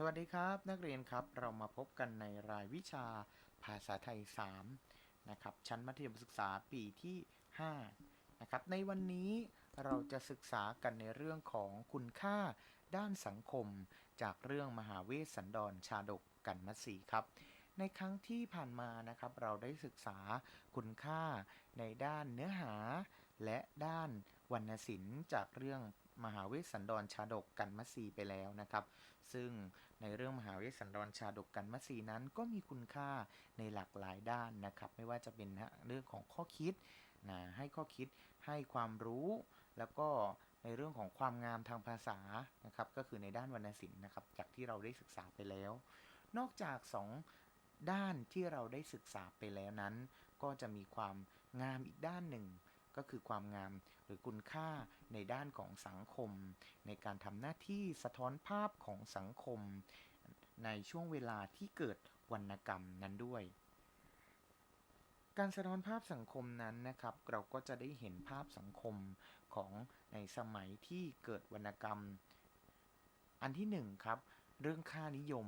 สวัสดีครับนักเรียนครับเรามาพบกันในรายวิชาภาษาไทย 3 นะครับ ชั้นมัธยมศึกษาปีที่ 5 นะครับ ในวันนี้เราจะศึกษากันในเรื่องของคุณค่าด้านสังคม จากเรื่องมหาเวสสันดรชาดกกันมัสีครับ ในครั้งที่ผ่านมานะครับ เราได้ศึกษาคุณค่าในด้านเนื้อหา และด้านวรรณศิลป์จากเรื่อง มหาเวสสันดรชาดกกันมสีไปแล้วนะครับ ซึ่งในเรื่องมหาเวสสันดรชาดกกันมสีนั้นก็มีคุณค่าในหลากหลายด้านนะครับ ไม่ว่าจะเป็นเรื่องของข้อคิดนะให้ข้อคิดให้ความรู้แล้วก็ในเรื่องของความงามทางภาษานะครับ ก็คือในด้านวรรณศิลป์นะครับ จากที่เราได้ศึกษาไปแล้ว นอกจากสองด้านที่เราได้ศึกษาไปแล้วนั้น ก็จะมีความงามอีกด้านหนึ่ง ก็คือความงามหรือคุณค่าในด้านของสังคม ในการทำหน้าที่สะท้อนภาพของสังคม ในช่วงเวลาที่เกิดวรรณกรรมนั้นด้วย การสะท้อนภาพสังคมนั้นนะครับ เราก็จะได้เห็นภาพสังคมของในสมัยที่เกิดวรรณกรรม อันที่หนึ่งครับเรื่องค่านิยม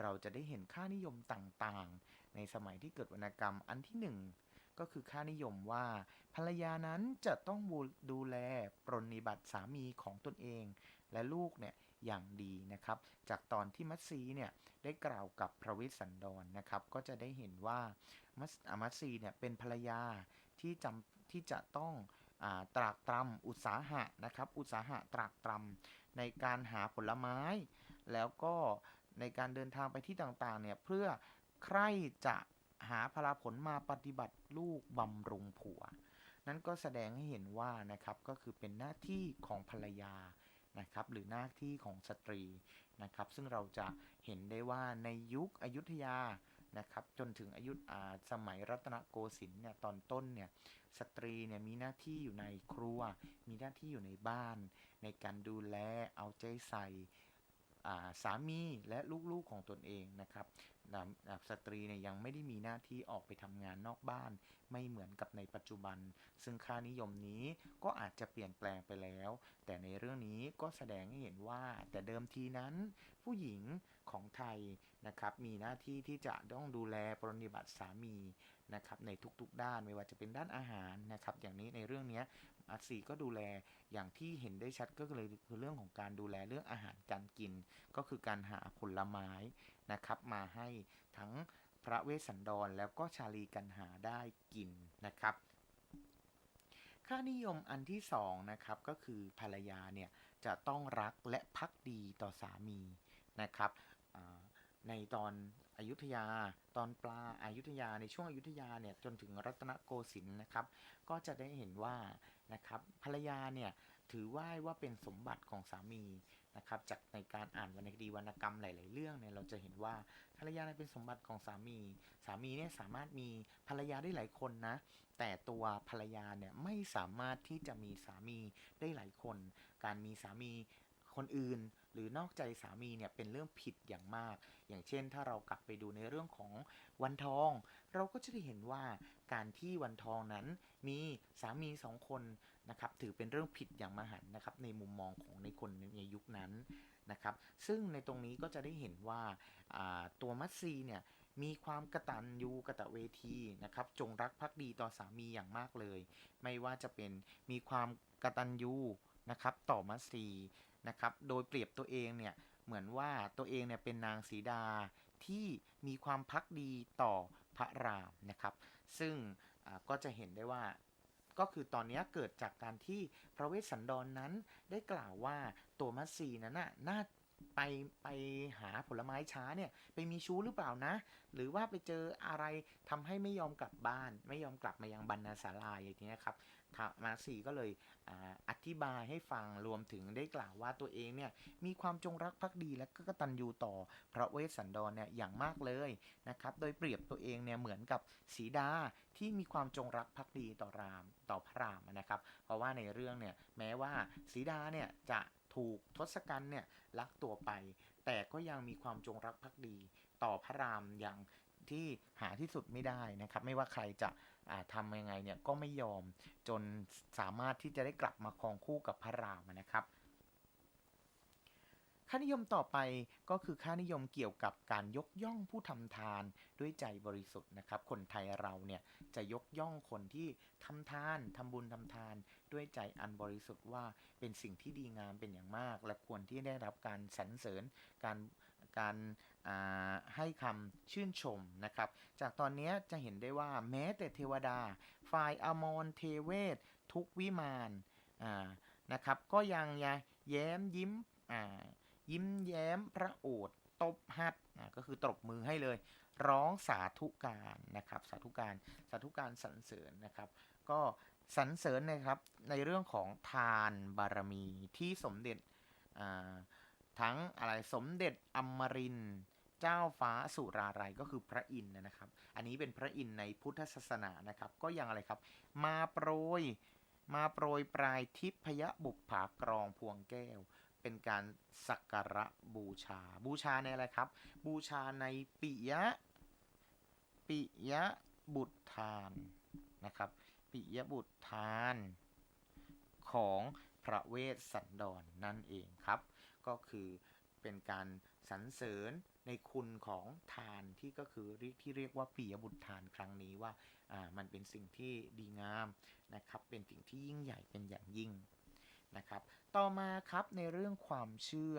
เราจะได้เห็นค่านิยมต่างๆ ในสมัยที่เกิดวรรณกรรมอันที่หนึ่ง ก็คือค่านิยมว่า ภรรยานั้นจะต้องดูแลปรนนิบัติสามีของตนเอง และลูกเนี่ยอย่างดีนะครับ จากตอนที่มัตซีเนี่ยได้กล่าวกับพระวสสันดรนนะครับ ก็จะได้เห็นว่ามัสมัตซีเนี่ยเป็นภรรยาที่จำที่จะต้องอตรากตรำอุตสาหะนะครับ อุตสาหะตรากตรำในการหาผลไม้ แล้วก็ในการเดินทางไปที่ต่างๆเนี่ยเพื่อใครจะ หาพลาผลมาปฏิบัติลูกบำรุงผัว นั่นก็แสดงให้เห็นว่านะครับก็คือเป็นหน้าที่ของภรรยานะครับหรือหน้าที่ของสตรีนะครับ ซึ่งเราจะเห็นได้ว่าในยุคอยุธยานะครับจนถึงอายุสมัยรัตนโกสินทร์เนี่ยตอนต้นเนี่ยสตรีเนี่ยมีหน้าที่อยู่ในครัว มีหน้าที่อยู่ในบ้าน ในการดูแลเอาใจใส่สามีและลูกๆของตนเองนะครับ สตรีเนี่ยยังไม่ได้มีหน้าที่ออกไปทำงานนอกบ้าน ไม่เหมือนกับในปัจจุบัน ซึ่งค่านิยมนี้ก็อาจจะเปลี่ยนแปลงไปแล้ว แต่ในเรื่องนี้ก็แสดงให้เห็นว่า แต่เดิมทีนั้น ผู้หญิงของไทยนะครับมีหน้าที่ที่จะต้องดูแลปรนิบัติสามี นะครับในทุกๆด้านไม่ว่าจะเป็นด้านอาหารนะครับอย่างนี้ในเรื่องนี้อาศีก็ดูแลอย่างที่เห็นได้ชัดก็เลยคือเรื่องของการดูแลเรื่องอาหารการกิน ก็คือการหาผลไม้นะครับมาให้ทั้งพระเวสสันดรแล้วก็ชาลีกันหาได้กินนะครับ ค่านิยมอันที่สองนะครับก็คือภรรยาเนี่ยจะต้องรักและพักดีต่อสามีนะครับในตอน อยุธยา ตอนปลาอายุธยาในช่วงอายุธยาเนี่ยจนถึงรัตนโกสินทร์นะครับ ก็จะได้เห็นว่านะครับภรรยาเนี่ยถือว่าว่าเป็นสมบัติของสามีนะครับจากในการอ่านวรรณคดีวรรณกรรมหลาย ๆ เรื่องเนี่ยเราจะเห็นว่าภรรยาเป็นสมบัติของสามี สามีเนี่ยสามารถมีภรรยาได้หลายคนนะแต่ตัวภรรยาเนี่ยไม่สามารถที่จะมีสามีได้หลายคน การมีสามี คนอื่น หรือนอกใจสามีเนี่ยเป็นเรื่องผิดอย่างมาก อย่างเช่น ถ้าเรากลับไปดูในเรื่องของวันทอง เราก็จะได้เห็นว่าการที่วันทองนั้นมีสามีสองคนนะครับถือเป็นเรื่องผิดอย่างมหันนะครับในมุมมองของในคนในยุคนั้นนะครับซึ่งในตรงนี้ก็จะได้เห็นว่าตัวมัตซีเนี่ยมีความกระตันยูกระตะเวทีนะครับจงรักภักดีต่อสามีอย่างมากเลย ไม่ว่าจะเป็นมีความกระตันยูนะครับต่อมัตซี นะครับ โดยเปรียบตัวเองเนี่ยเหมือนว่าตัวเองเนี่ยเป็นนางสีดาที่มีความพักดีต่อพระรามนะครับ ซึ่งก็จะเห็นได้ว่าก็คือตอนนี้เกิดจากการที่พระเวสสันดรนนั้นได้กล่าวว่าตัวมัสซีนั้นน่ะน่าไปไปหาผลไม้ช้าเนี่ยไปมีชู้หรือเปล่านะ หรือว่าไปเจออะไรทำให้ไม่ยอมกลับบ้าน ไม่ยอมกลับมายังบรรณาศาลาอย่างนี้ครับ มาสีก็เลยอธิบายให้ฟังรวมถึงได้กล่าวว่าตัวเองเนี่ยมีความจงรักภักดีและก็กตัญญูต่อพระเวสสันดรเนี่ยอย่างมากเลยนะครับโดยเปรียบตัวเองเนี่ยเหมือนกับสีดาที่มีความจงรักภักดีต่อรามต่อพระรามนะครับ เพราะว่าในเรื่องเนี่ยแม้ว่าสีดาเนี่ยจะถูกทศกัณฐ์เนี่ยลักตัวไป แต่ก็ยังมีความจงรักภักดีต่อพระรามอย่างที่หาที่สุดไม่ได้นะครับ ไม่ว่าใครจะ ทำยังไงเนี่ยก็ไม่ยอมจนสามารถที่จะได้กลับมาครองคู่กับพระรามนะครับค่านิยมต่อไปก็คือค่านิยมเกี่ยวกับการยกย่องผู้ทำทานด้วยใจบริสุทธิ์นะครับ คนไทยเราเนี่ยจะยกย่องคนที่ทำทานทำบุญทำทานด้วยใจอันบริสุทธิ์ว่าเป็นสิ่งที่ดีงามเป็นอย่างมาก และควรที่ได้รับการสรรเสริญการการ ให้คำชื่นชมนะครับ จากตอนนี้จะเห็นได้ว่าแม้แต่เทวดา ฝ่ายอมรเทเวศ ทุกวิมานานะครับ ก็ยังยแย้มยิ้มยิ้มแย้มพระโอษฐ์ตบหัดก็คือตบมือให้เลย ร้องสาธุการนะครับ สาธุการสาธุการสรรเสริญนะครับ ก็สรรเสริญนะครับในเรื่องของทานบารมีที่สมเด็จทั้งอะไรสมเด็จอมรินทร์ เจ้าฟ้าสุราไรยก็คือพระอินทร์นะครับ อันนี้เป็นพระอินทร์ในพุทธศาสนานะครับ ก็ยังอะไรครับ มาโปรย มาโปรยปลายทิพยบุปผากรองพวงแก้ว เป็นการสักการะบูชา บูชาในอะไรครับ บูชาในปิยะ ปิยะบุตรทานนะครับ ปิยบุตรทานของพระเวสสันดรนนั่นเองครับ ก็คือเป็นการสรรเสริญ ในคุณของทานที่ก็คือที่เรียกว่าปิยบุตรทานครั้งนี้ว่ามันเป็นสิ่งที่ดีงามนะครับ เป็นสิ่งที่ยิ่งใหญ่เป็นอย่างยิ่งนะครับ ต่อมาครับในเรื่องความเชื่อ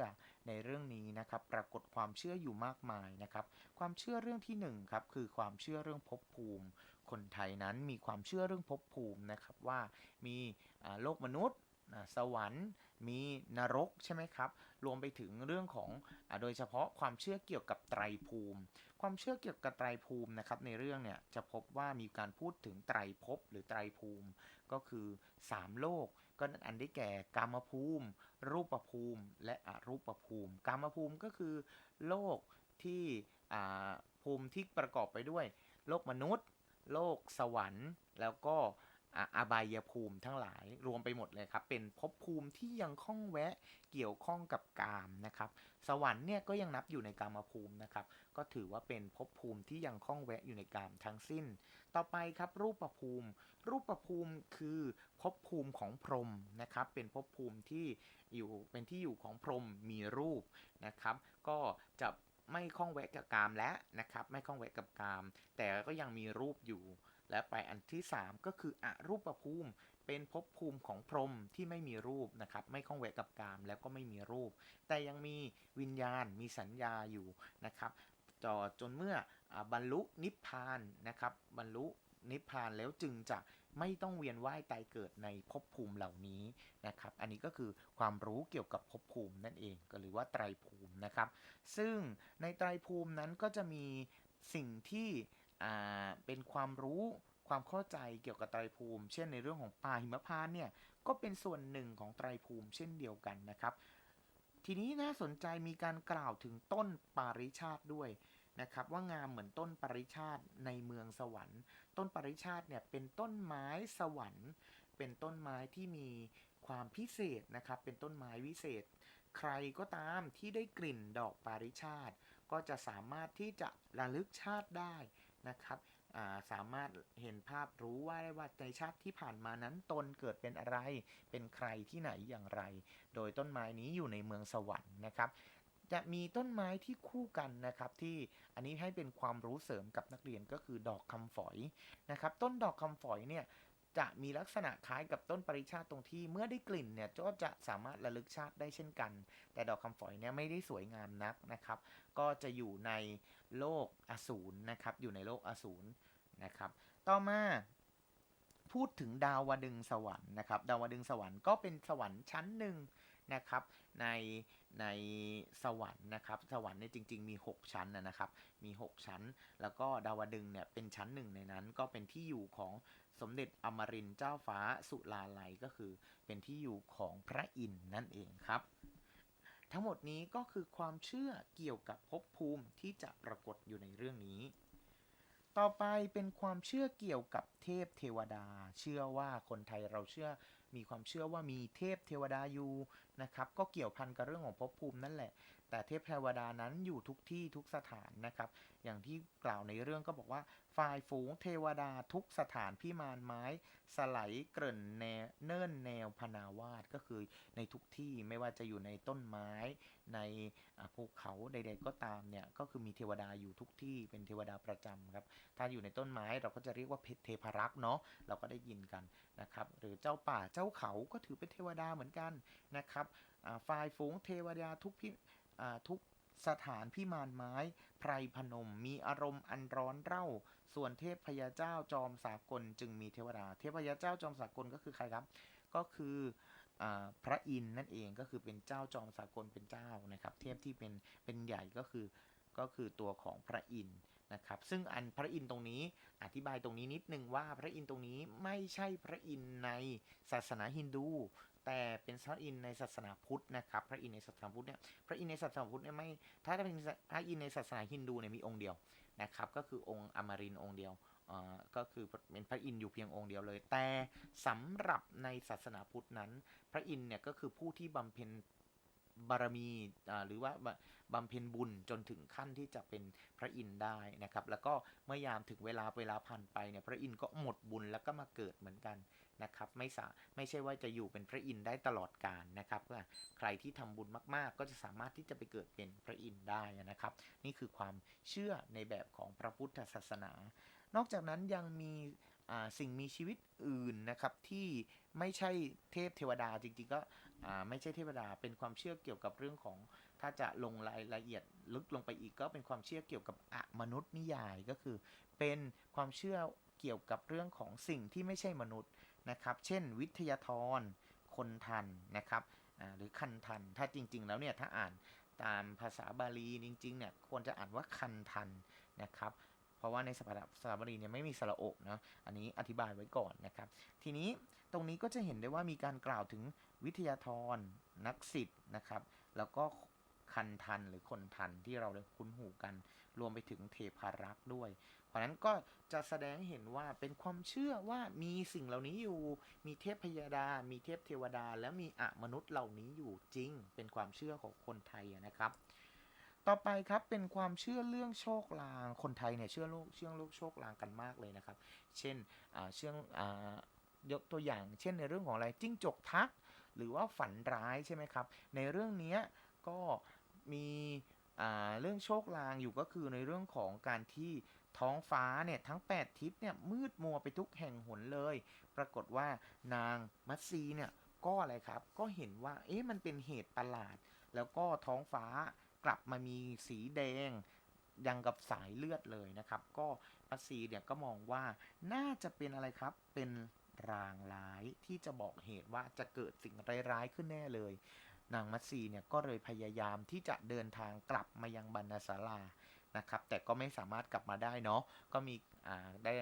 ในเรื่องนี้นะครับ ปรากฏความเชื่ออยู่มากมายนะครับ ความเชื่อเรื่องที่หนึ่งครับคือความเชื่อเรื่องภพภูมิ คนไทยนั้นมีความเชื่อเรื่องภพภูมินะครับว่ามีโลกมนุษย์ สวรรค์มีนรกใช่ไหมครับ รวมไปถึงเรื่องของอโดยเฉพาะความเชื่อเกี่ยวกับไตรภูมิ ความเชื่อเกี่ยวกับไตรภูมินะครับในเรื่องเนี่ยจะพบว่ามีการพูดถึงไตรภพหรือไตรภูมิ ก็คือ 3 โลก ก็อันได้แก่กามภูมิ รูปภูมิ และอรูปภูมิ กามภูมิก็คือ โลกที่ภูมิที่ประกอบไปด้วย โลกมนุษย์ โลกสวรรค์แล้วก็ อาบายภูมิทั้งหลายรวมไปหมดเลยครับ เป็นภพภูมิที่ยังข้องแวะเกี่ยวข้องกับกามนะครับ สวรรค์เนี่ยก็ยังนับอยู่ในกามภูมินะครับ ก็ถือว่าเป็นภพภูมิที่ยังข้องแวะอยู่ในกามทั้งสิ้น ต่อไปครับรูปภูมิ รูปภูมิคือภพภูมิของพรหมนะครับ เป็นภพภูมิที่อยู่เป็นที่อยู่ของพรหมมีรูปนะครับ ก็จะไม่ข้องแวะกับกามแล้วนะครับ ไม่ข้องแวะกับกาม แต่ก็ยังมีรูปอยู่ และไปอันที่ 3 ก็คืออรูปภูมิ เป็นภพภูมิของพรหมที่ไม่มีรูปนะครับ ไม่ข้องแวะกับกามแล้วก็ไม่มีรูป แต่ยังมีวิญญาณมีสัญญาอยู่นะครับจอจนเมื่ออบรรลุนิพพานนะครับ บรรลุนิพพานแล้วจึงจะไม่ต้องเวียนว่ายตายเกิดในภพภูมิเหล่านี้นะครับ อันนี้ก็คือความรู้เกี่ยวกับภพภูมินั่นเองก็หรือว่าไตรภูมินะครับ ซึ่งในไตรภูมินั้นก็จะมีสิ่งที่ เป็นความรู้ความเข้าใจเกี่ยวกับไตรภูมิ เช่นในเรื่องของป่าหิมพานต์เนี่ยก็เป็นส่วนหนึ่งของไตรภูมิเช่นเดียวกันนะครับ ทีนี้น่าสนใจมีการกล่าวถึงต้นปาริชาติด้วยนะครับว่างามเหมือนต้นปาริชาติในเมืองสวรรค์ ต้นปาริชาติเนี่ยเป็นต้นไม้สวรรค์ เป็นต้นไม้ที่มีความพิเศษนะครับ เป็นต้นไม้วิเศษ ใครก็ตามที่ได้กลิ่นดอกปาริชาติ ก็จะสามารถที่จะระลึกชาติได้ นะครับาสามารถเห็นภาพรู้ว่าได้ว่าในชาติที่ผ่านมานั้นตนเกิดเป็นอะไร เป็นใครที่ไหนอย่างไร โดยต้นไม้นี้อยู่ในเมืองสวรรค์นะครับ จะมีต้นไม้ที่คู่กันนะครับ ที่อันนี้ให้เป็นความรู้เสริมกับนักเรียนก็คือดอกคำฝอยนะครับ ต้นดอกคำฝอยเนี่ย จะมีลักษณะคล้ายกับต้นปริชาติตรงที่เมื่อได้กลิ่นเนี่ยก็จะสามารถระลึกชาติได้เช่นกัน แต่ดอกคำฝอยเนี่ยไม่ได้สวยงามนักนะครับ ก็จะอยู่ในโลกอสูรนะครับ อยู่ในโลกอสูรนะครับ ต่อมาพูดถึงดาวดึงสวรรค์นะครับ ดาวดึงสวรรค์ก็เป็นสวรรค์ชั้นหนึ่ง นะครับ ในในสวรรค์นะครับ สวรรค์เนี่ยจริง ๆ มี 6 ชั้นนะครับ มี 6 ชั้น แล้วก็ดาวดึงเนี่ยเป็นชั้นหนึ่งในนั้น ก็เป็นที่อยู่ของสมเด็จอมรินเจ้าฟ้าสุลาลัยก็คือเป็นที่อยู่ของพระอินทร์นั่นเองครับ ทั้งหมดนี้ก็คือความเชื่อเกี่ยวกับภพภูมิที่จะปรากฏอยู่ในเรื่องนี้ต่อไปเป็นความเชื่อเกี่ยวกับเทพเทวดา เชื่อว่าคนไทยเราเชื่อมีความเชื่อว่ามีเทพเทวดาอยู่ นะครับก็เกี่ยวพันกับเรื่องของภพภูมินั่นแหละ แต่เทพเทวดานั้นอยู่ทุกที่ทุกสถานนะครับ อย่างที่กล่าวในเรื่องก็บอกว่าฝ่ายฝูงเทวดาทุกสถานพิมานไม้ สไลด์เกริ่นแนวเนิ่นแนวพนาวาสก็คือในทุกที่ไม่ว่าจะอยู่ในต้นไม้ในภูเขาใด ๆ ก็ตามเนี่ยก็คือมีเทวดาอยู่ทุกที่เป็นเทวดาประจำครับถ้าอยู่ในต้นไม้เราก็จะเรียกว่าเพชรเทพรักษ์เนาะเราก็ได้ยินกันนะครับหรือเจ้าป่าเจ้าเขาก็ถือเป็นเทวดาเหมือนกันนะครับ ฝ่ายฝูงเทวดาทุกพิทุกสถานพิมานไม้ ไพรพนมมีอารมณ์อันร้อนเร่า ส่วนเทพพยาเจ้าจอมสากลจึงมีเทวดา เทพพยาเจ้าจอมสากลก็คือใครครับ ก็คือพระอินทร์นั่นเองก็คือเป็นเจ้าจอมสากลเป็นเจ้านะครับ เทพที่เป็นเป็นใหญ่ก็คือก็คือตัวของพระอินทร์นะครับ ซึ่งอันพระอินทร์ตรงนี้อธิบายตรงนี้นิดนึงว่าพระอินทร์ตรงนี้ไม่ใช่พระอินทร์ในศาสนาฮินดู แต่เป็นพระอินทร์ในศาสนาพุทธนะครับ พระอินทร์ในศาสนาพุทธเนี่ย พระอินทร์ในศาสนาพุทธเนี่ยไม่ ถ้าเป็นพระอินทร์ในศาสนาฮินดูเนี่ยมีองค์เดียวนะครับ ก็คือองค์อมรินองค์เดียวอ่ก็คือเป็นพระอินทร์อยู่เพียงองค์เดียวเลย แต่สำหรับในศาสนาพุทธนั้น พระอินทร์เนี่ยก็คือผู้ที่บำเพ็ญ บารมีหรือว่าบำเพ็ญบุญจนถึงขั้นที่จะเป็นพระอินทร์ได้นะครับ แล้วก็เมื่อยามถึงเวลาเวลาผ่านไปเนี่ยพระอินทร์ก็หมดบุญแล้วก็มาเกิดเหมือนกันนะครับ ไม่สาไม่ใช่ว่าจะอยู่เป็นพระอินทร์ได้ตลอดกาลนะครับว่าใครที่ทำบุญมาก ๆ ก็จะสามารถที่จะไปเกิดเป็นพระอินทร์ได้นะครับ นี่คือความเชื่อในแบบของพระพุทธศาสนา นอกจากนั้นยังมีสิ่งมีชีวิตอื่นนะครับที่ไม่ใช่เทพเทวดาจริงๆก็ ไม่ใช่เทวดา เป็นความเชื่อเกี่ยวกับเรื่องของ ถ้าจะลงรายละเอียดลึกลงไปอีกก็เป็นความเชื่อเกี่ยวกับอมนุษย์นิยายก็คือ เป็นความเชื่อเกี่ยวกับเรื่องของสิ่งที่ไม่ใช่มนุษย์นะครับ เช่น วิทยาธร คนทันนะครับหรือคันทัน ถ้าจริง ๆ แล้วเนี่ยถ้าอ่านตามภาษาบาลีจริงๆเนี่ยควรจะอ่านว่าคันทันนะครับ ราะว่าในสภาษาบาลีเนี่ยไม่มีสระโอกเนาะอันนี้อธิบายไว้ก่อนนะครับ ทีนี้ตรงนี้ก็จะเห็นได้ว่ามีการกล่าวถึงวิทยาธรนักสิทธ์นะครับ แล้วก็คันทันหรือคนทันที่เราได้คุ้นหูกัน รวมไปถึงเทพารักษ์ด้วย เพราะนั้นก็จะแสดงเห็นว่าเป็นความเชื่อว่ามีสิ่งเหล่านี้อยู่ มีเทพพยาดา มีเทพเทวดา และมีอะมนุษย์เหล่านี้อยู่จริง เป็นความเชื่อของคนไทยนะครับ ต่อไปครับเป็นความเชื่อเรื่องโชคลาง คนไทยเนี่ยเชื่อโลกเชื่อโลกโชคลางกันมากเลยนะครับ เช่นเชื่ออ่ายกตัวอย่าง เช่นในเรื่องของอะไรจิ้งจกทัก หรือว่าฝันร้ายใช่ไหมครับ ในเรื่องนี้ก็มีอ่าเรื่องโชคลางอยู่ก็คือในเรื่องของการที่ท้องฟ้าเนี่ยทั้ง 8 ทิศเนี่ยมืดมัวไปทุกแห่งหนเลย ปรากฏว่านางมัตซีเนี่ยก็อะไรครับ ก็เห็นว่าเอ๊ะมันเป็นเหตุประหลาด แล้วก็ท้องฟ้า กลับมามีสีแดงยังกับสายเลือดเลยนะครับ ก็มัตซีเนี่ยก็มองว่าน่าจะเป็นอะไรครับ เป็นรางร้ายที่จะบอกเหตุว่าจะเกิดสิ่งร้ายๆขึ้นแน่เลย นางมัตซีเนี่ยก็เลยพยายามที่จะเดินทางกลับมายังบรรณศาลานะครับ แต่ก็ไม่สามารถกลับมาได้เนาะ ก็มีได้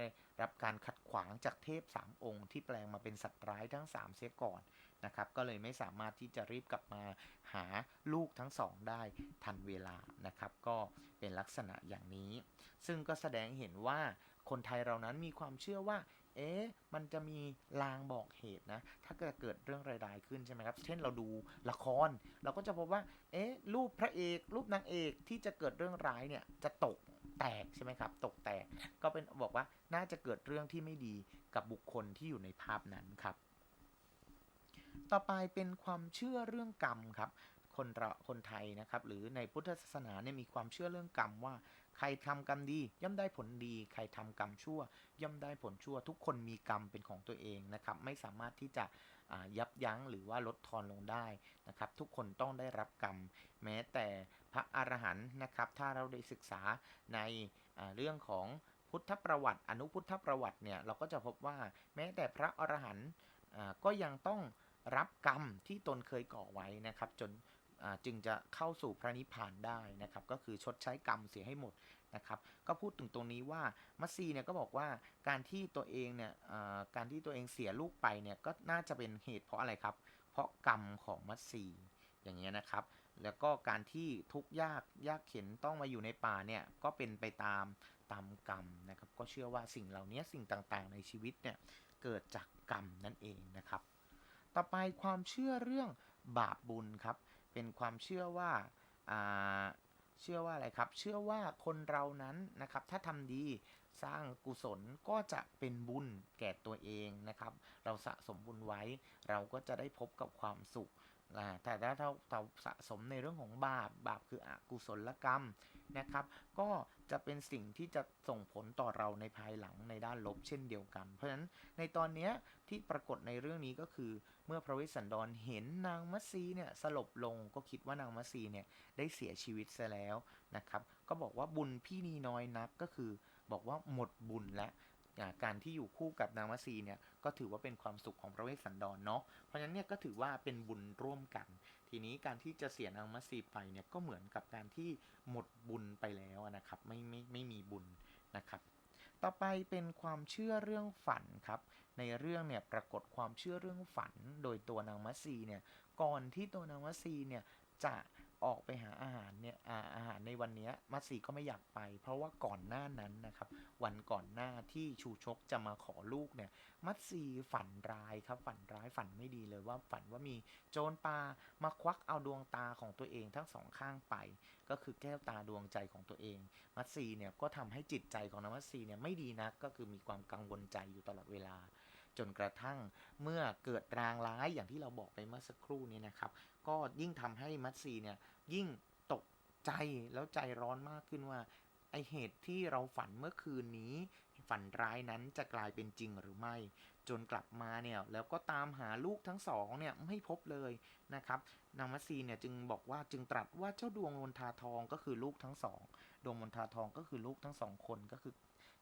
รับการขัดขวางจากเทพ3องค์ที่แปลงมาเป็นสัตว์ร้ายทั้ง3เสียก่อน นะครับ ก็เลยไม่สามารถที่จะรีบกลับมาหาลูกทั้งสองได้ทันเวลานะครับ ก็เป็นลักษณะอย่างนี้ ซึ่งก็แสดงเห็นว่าคนไทยเรานั้นมีความเชื่อว่า เอ๊ะ มันจะมีลางบอกเหตุนะ ถ้าเกิดเกิดเรื่องร้ายๆขึ้นใช่ไหมครับ เช่นเราดูละคร เราก็จะพบว่า เอ๊ะ รูปพระเอก รูปนางเอกที่จะเกิดเรื่องร้ายเนี่ยจะตกแตกใช่ไหมครับ ตกแตก ก็เป็นบอกว่าน่าจะเกิดเรื่องที่ไม่ดีกับบุคคลที่อยู่ในภาพนั้นครับ ต่อไปเป็นความเชื่อเรื่องกรรมครับ คนเราคนไทยนะครับ หรือในพุทธศาสนาเนี่ยมีความเชื่อเรื่องกรรมว่า ใครทำกรรมดี ย่อมได้ผลดี ใครทำกรรมชั่ว ย่อมได้ผลชั่ว ทุกคนมีกรรมเป็นของตัวเองนะครับ ไม่สามารถที่จะยับยั้งหรือว่าลดทอนลงได้นะครับ ทุกคนต้องได้รับกรรม แม้แต่พระอรหันต์นะครับ ถ้าเราได้ศึกษาในเรื่องของพุทธประวัติ อนุพุทธประวัติเนี่ยเราก็จะพบว่าแม้แต่พระอรหันต์ก็ยังต้อง รับกรรมที่ตนเคยก่อไว้นะครับ จนจึงจะเข้าสู่พระนิพพานได้นะครับ ก็คือชดใช้กรรมเสียให้หมดนะครับ ก็พูดถึงตรงนี้ว่ามัสซีเนี่ยก็บอกว่าการที่ตัวเองเนี่ยการที่ตัวเองเสียลูกไปเนี่ยก็น่าจะเป็นเหตุเพราะอะไรครับ เพราะกรรมของมัสซีอย่างเงี้ยนะครับ แล้วก็การที่ทุกยากยากเข็นต้องมาอยู่ในป่าเนี่ยก็เป็นไปตามตามกรรมนะครับ ก็เชื่อว่าสิ่งเหล่านี้สิ่งต่างๆ ในชีวิตเนี่ยเกิดจากกรรมนั่นเองนะครับ ต่อไปความเชื่อเรื่องบาปบุญครับ เป็นความเชื่อว่าเชื่อว่าอะไรครับ เชื่อว่าคนเรานั้นนะครับ ถ้าทำดีสร้างกุศลก็จะเป็นบุญแก่ตัวเองนะครับ เราสะสมบุญไว้ เราก็จะได้พบกับความสุข อ่าแต่ถ้าเราเราสะสมในเรื่องของบาป บาปคืออกุศลกรรมนะครับ ก็จะเป็นสิ่งที่จะส่งผลต่อเราในภายหลังในด้านลบเช่นเดียวกัน เพราะฉะนั้นในตอนนี้ที่ปรากฏในเรื่องนี้ก็คือ เมื่อพระเวสสันดรเห็นนางมัตสีเนี่ยสลบลงก็คิดว่านางมัตสีเนี่ยได้เสียชีวิตซะแล้วนะครับ ก็บอกว่าบุญพี่นีน้อยนักก็คือบอกว่าหมดบุญและอ่า การที่อยู่คู่กับนางมัสีเนี่ยก็ถือว่าเป็นความสุขของพระเวสสันดรเนาะเพราะฉะนั้นเนี่ยก็ถือว่าเป็นบุญร่วมกัน ทีนี้การที่จะเสียนางมัสีไปเนี่ยก็เหมือนกับการที่หมดบุญไปแล้วนะครับไม่ไม่ไม่มีบุญนะครับต่อไปเป็นความเชื่อเรื่องฝันครับ ในเรื่องเนี่ยปรากฏความเชื่อเรื่องฝัน โดยตัวนางมัสีเนี่ยก่อนที่ตัวนางมัสีเนี่ยจะ ออกไปหาอาหารเนี่ยอาอาหารในวันนี้มัตสีก็ไม่อยากไป เพราะว่าก่อนหน้านั้นนะครับ วันก่อนหน้าที่ชูชกจะมาขอลูกเนี่ย มัตสีฝันร้ายครับ ฝันร้ายฝันไม่ดีเลยว่าฝันว่ามีโจรปลามาควักเอาดวงตาของตัวเองทั้งสองข้างไป ก็คือแก้วตาดวงใจของตัวเอง มัตสีเนี่ยก็ทำให้จิตใจของนมัตสีเนี่ยไม่ดีนักก็คือมีความกังวลใจอยู่ตลอดเวลา จนกระทั่งเมื่อเกิดรางร้ายอย่างที่เราบอกไปเมื่อสักครู่นี้นะครับ ก็ยิ่งทำให้มัตสีเนี่ยยิ่งตกใจแล้วใจร้อนมากขึ้นว่าไอเหตุที่เราฝันเมื่อคืนนี้ ฝันร้ายนั้นจะกลายเป็นจริงหรือไม่ จนกลับมาเนี่ยแล้วก็ตามหาลูกทั้งสองเนี่ยไม่พบเลยนะครับนางมัตสีเนี่ยจึงบอกว่าจึงตรัสว่าเจ้าดวงมนทาทองก็คือลูกทั้งสองดวงมนทาทองก็คือลูกทั้งสองคนก็คือ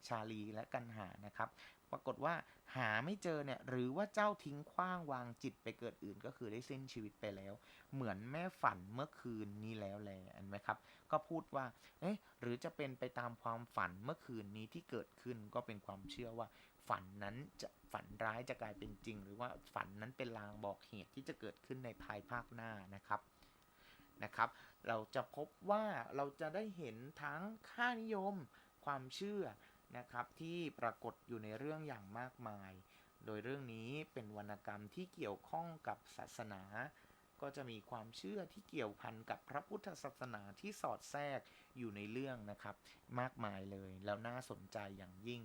ชาลีและกันหานะครับ ปรากฏว่าหาไม่เจอเนี่ยหรือว่าเจ้าทิ้งขว้างวางจิตไปเกิดอื่น ก็คือได้สิ้นชีวิตไปแล้ว เหมือนแม่ฝันเมื่อคืนนี้แล้วแลเห็นไหมครับ ก็พูดว่าเอ๊ะหรือจะเป็นไปตามความฝันเมื่อคืนนี้ที่เกิดขึ้นก็เป็นความเชื่อว่า ฝันนั้นจะฝันร้ายจะกลายเป็นจริง หรือว่าฝันนั้นเป็นลางบอกเหตุที่จะเกิดขึ้นในภายภาคหน้านะครับนะครับ เราจะพบว่าเราจะได้เห็นทั้งค่านิยม ความเชื่อ นะครับที่ปรากฏอยู่ในเรื่องอย่างมากมาย โดยเรื่องนี้เป็นวรรณกรรมที่เกี่ยวข้องกับศาสนา ก็จะมีความเชื่อที่เกี่ยวพันกับพระพุทธศาสนาที่สอดแทรกอยู่ในเรื่องนะครับ มากมายเลยแล้วน่าสนใจอย่างยิ่ง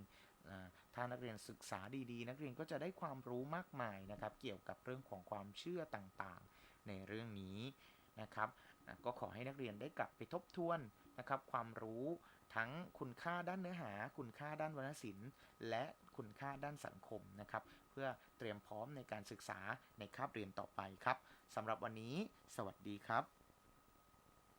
ถ้านักเรียนศึกษาดีๆ นักเรียนก็จะได้ความรู้มากมายนะครับ เกี่ยวกับเรื่องของความเชื่อต่างๆ ในเรื่องนี้นะครับ ก็ขอให้นักเรียนได้กลับไปทบทวน นะครับความรู้ทั้งคุณค่าด้านเนื้อหา คุณค่าด้านวรรณศิลป์ และคุณค่าด้านสังคมนะครับ เพื่อเตรียมพร้อมในการศึกษาในคาบเรียนต่อไปครับสำหรับวันนี้ สวัสดีครับ